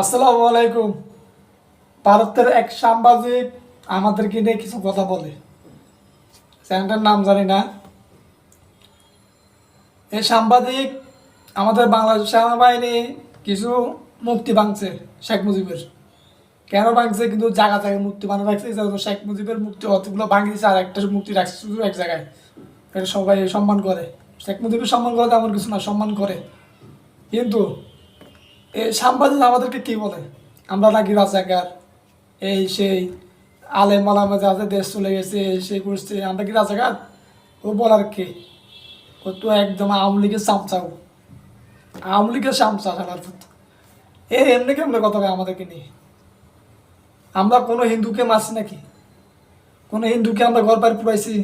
আসসালামু আলাইকুম। ভারতের এক সাংবাদিক আমাদেরকে নিয়ে কিছু কথা বলে। চ্যানেলটার নাম জানি না। এই সাংবাদিক আমাদের বাংলাদেশ সেনাবাহিনী কিছু মুক্তি ভাঙছে শেখ মুজিবের। কেন ভাঙছে? কিন্তু জায়গা জায়গায় মুক্তি বানা রাখছে। শেখ মুজিবের মুক্তি অতগুলো ভাঙিয়েছে আর একটা মুক্তি রাখছে শুধু এক জায়গায়। এটা সবাই সম্মান করে। শেখ মুজিবের সম্মান করে তেমন কিছু না, সম্মান করে। কিন্তু এই সাংবাদিক আমাদেরকে কি বলে? আমরা নাকি রাজাকার। এই সেই আলে মালামে যাতে দেশ চলে গেছে, এই সেই করছে, আমরা কি রাজাকার? ও বলার কে? ও তো একদম আওয়ামী লীগের চামচাও। আওয়ামী লীগের চামচা খেলার এ, এমনি কেমনি কথা বলে আমাদেরকে নিয়ে? আমরা কোনো হিন্দুকে মারছি নাকি? কোনো হিন্দুকে আমরা ঘর বাড়ি পুরাইছি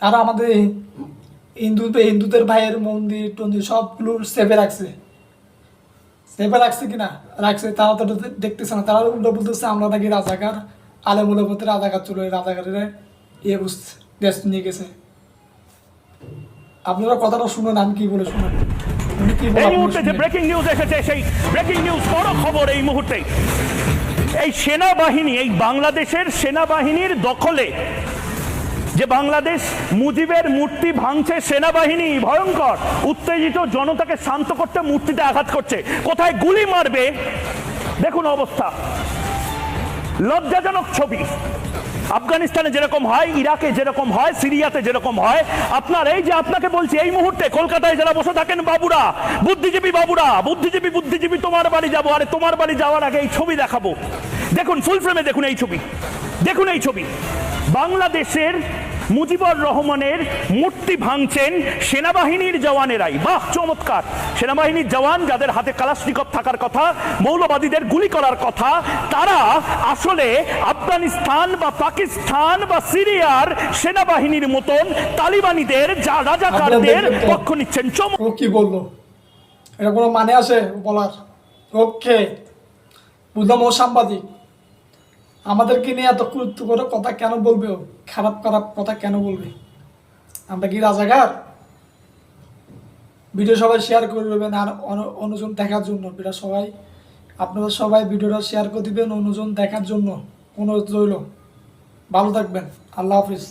আর আমাদের হিন্দু হিন্দুদের ভাইয়ের মন্দির টন্দির সবগুলো সেভে রাখছে। সেভে রাখছে কিনা? রাখছে তারা তো দেখতেছে না। তারা উল্টো বলতেছে আমরা নাকি রাজাকার। আলেমুলের মধ্যে রাজাকার চলে রাজাকারের ইয়ে বুঝছে দেশ নিয়ে গেছে। আপনারা কথাটা শুনুন আমি কি বলে শুনুন? এই মুহূর্তে যে ব্রেকিং নিউজ এসেছে সেই ব্রেকিং নিউজ বড় খবর এই মুহূর্তে। এই সেনাবাহিনী এই বাংলাদেশের সেনাবাহিনীর দখলে যে বাংলাদেশ মুজিবের মূর্তি ভাঙছে সেনাবাহিনী, ভয়ঙ্কর। উত্তেজিত জনতাকে শান্ত করতে মূর্তিতে আঘাত করছে। কোথায় গুলি মারবে? দেখুন অবস্থা। লজ্জাজনক ছবি। আফগানিস্তানে যেরকম হয়, ইরাকে যেরকম হয়, সিরিয়াতে যেরকম হয়, আপনার এই যে আপনাকে বলছি, এই মুহূর্তে কলকাতায় যারা বসে থাকেন বাবুরা, বুদ্ধিজীবী বাবুরা, বুদ্ধিজীবী বুদ্ধিজীবী, তোমার বাড়ি যাব, আরে তোমার বাড়ি যাওয়ার আগে এই ছবি দেখাবো। দেখুন ফুল ফ্রেমে দেখুন এই ছবি। দেখুন এই ছবি। বাংলাদেশের মুজিবুর রহমানের মূর্তি ভাঙছেন সেনাবাহিনীর জওয়ানেরাই। বাহ চমৎকার। সেনাবাহিনীর জওয়ান যাদের হাতে কালাশনিকভ থাকার কথা মৌলবাদীদের গুলি করার কথা তারা আসলে আফগানিস্তান বা পাকিস্তান বা সিরিয়ার সেনাবাহিনীর মতন তালিবানিদের যা রাজাকারদের পক্ষ নিচ্ছেন। চমৎকার ও কি বলল? এটা কোনো মানে আছে বলার? ওকে। বুঝলাম ও সাংবাদিক। আমাদেরকে নিয়ে এত গুরুত্ব করে কথা কেন বলবে ও? খারাপ খারাপ কথা কেন বলবে? আমরা কি রাজাকার ভিডিও সবাই শেয়ার করে দেবেন আর অনুজন দেখার জন্য। ভিডিও সবাই, আপনারা সবাই ভিডিওটা শেয়ার করে দেবেন অনুজন দেখার জন্য। অনুরোধ রইল। ভালো থাকবেন। আল্লাহ হাফিজ।